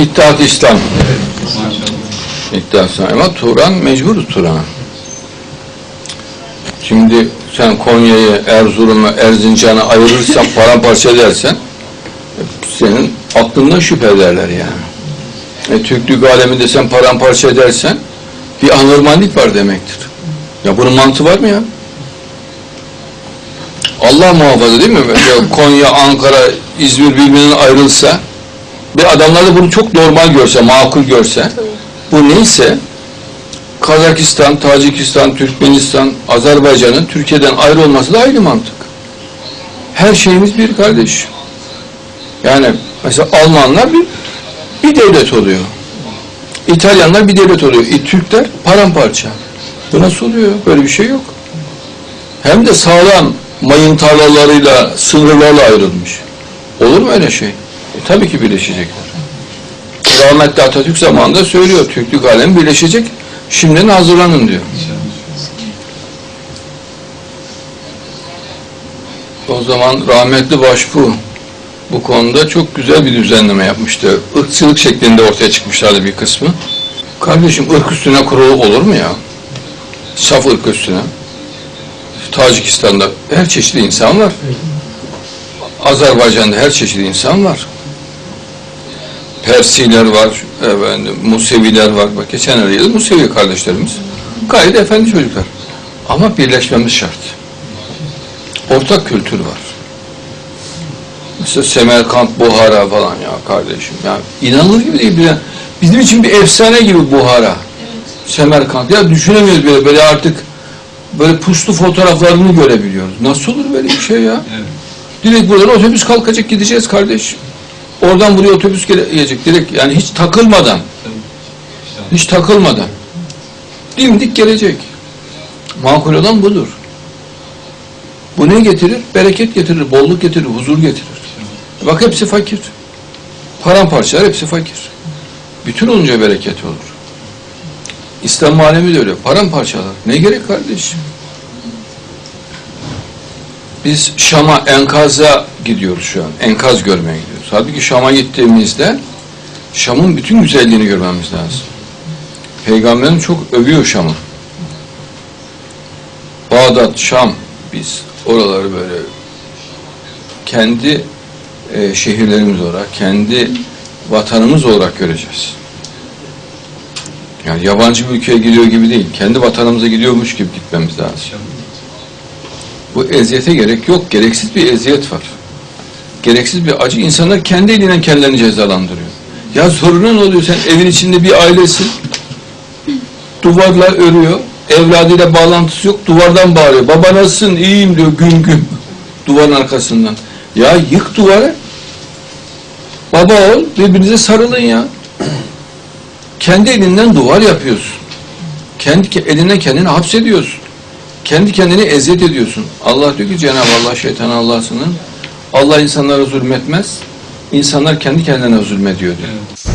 İttihat İslam. İttihat İslam. Ama Turan mecburuz Turan'a. Şimdi sen Konya'yı, Erzurum'u, Erzincan'ı ayırırsan, paramparça edersen senin aklından şüphe ederler yani. E, Türklük aleminde sen paramparça edersen bir anormallik var demektir. Ya bunun mantığı var mı ya? Allah muhafaza değil mi? Mesela Konya, Ankara, İzmir birbirinden ayrılsa ve adamlar da bunu çok normal görse, makul görse bu neyse Kazakistan, Tacikistan, Türkmenistan, Azerbaycan'ın Türkiye'den ayrı olması da aynı mantık. Her şeyimiz bir kardeş. Yani mesela Almanlar bir, bir devlet oluyor. İtalyanlar bir devlet oluyor. E, Türkler paramparça. Bu nasıl oluyor? Böyle bir şey yok. Hem de sağlam mayın tarlalarıyla, sınırlarla ayrılmış. Olur mu öyle şey? E, tabii ki birleşecekler. Rahmetli Atatürk zamanında söylüyor. Türklük alemi birleşecek. Şimdiden hazırlanın diyor. O zaman rahmetli Başbuğ bu konuda çok güzel bir düzenleme yapmıştı. Irkçılık şeklinde ortaya çıkmışlardı bir kısmı. Kardeşim ırk üstüne kurulu olur mu ya? Saf ırk üstüne. Tacikistan'da her çeşitli insan var. Azerbaycan'da her çeşitli insan var. Persiler var, efendim, Museviler var. Bak geçen araydı Musevi kardeşlerimiz. Gayet efendi çocuklar. Ama birleşmemiz şart. Ortak kültür var. Mesela Semerkant, Buhara falan ya kardeşim. Ya inanılır gibi değil. bile. Bizim için bir efsane gibi Buhara. Semerkant. Ya düşünemiyoruz böyle, böyle artık böyle puslu fotoğraflarını görebiliyoruz. Nasıl olur böyle bir şey ya? Evet. Direkt buradan otobüs kalkacak gideceğiz kardeş. Oradan buraya otobüs gele- gelecek direkt yani hiç takılmadan, hiç takılmadan. Dimdik gelecek. Makul olan budur. Bu ne getirir? Bereket getirir, bolluk getirir, huzur getirir. Bak hepsi fakir. Paramparçalar hepsi fakir. Bütün olunca bereket olur. İslam alemi de öyle. Paramparçalar. Ne gerek kardeşim? Biz Şam'a, enkaza gidiyoruz şu an. Enkaz görmeye. Halbuki Şam'a gittiğimizde Şam'ın bütün güzelliğini görmemiz lazım. Peygamberin çok övüyor Şam'ı. Bağdat, Şam, biz oraları böyle kendi e, şehirlerimiz olarak, kendi vatanımız olarak göreceğiz. Yani yabancı bir ülkeye gidiyor gibi değil, kendi vatanımıza gidiyormuş gibi gitmemiz lazım. Bu eziyete gerek yok. Gereksiz bir eziyet var. Gereksiz bir acı. İnsanlar kendi elinden kendilerini cezalandırıyor. Ya sorunun oluyor? Sen evin içinde bir ailesin. Duvarla örüyor. Evladıyla bağlantısı yok. Duvardan bağırıyor. Baba nasılsın? İyiyim diyor güm güm. Duvarın arkasından. Ya yık duvarı. Baba ol. Birbirinize sarılın ya. Kendi elinden duvar yapıyorsun. Kendi ke- elinden kendini hapsediyorsun. Kendi kendini eziyet ediyorsun. Allah diyor ki Cenab-ı Allah şeytan Allah'sının Allah insanlara zulmetmez. İnsanlar kendi kendilerine zulmediyor diyor. Evet.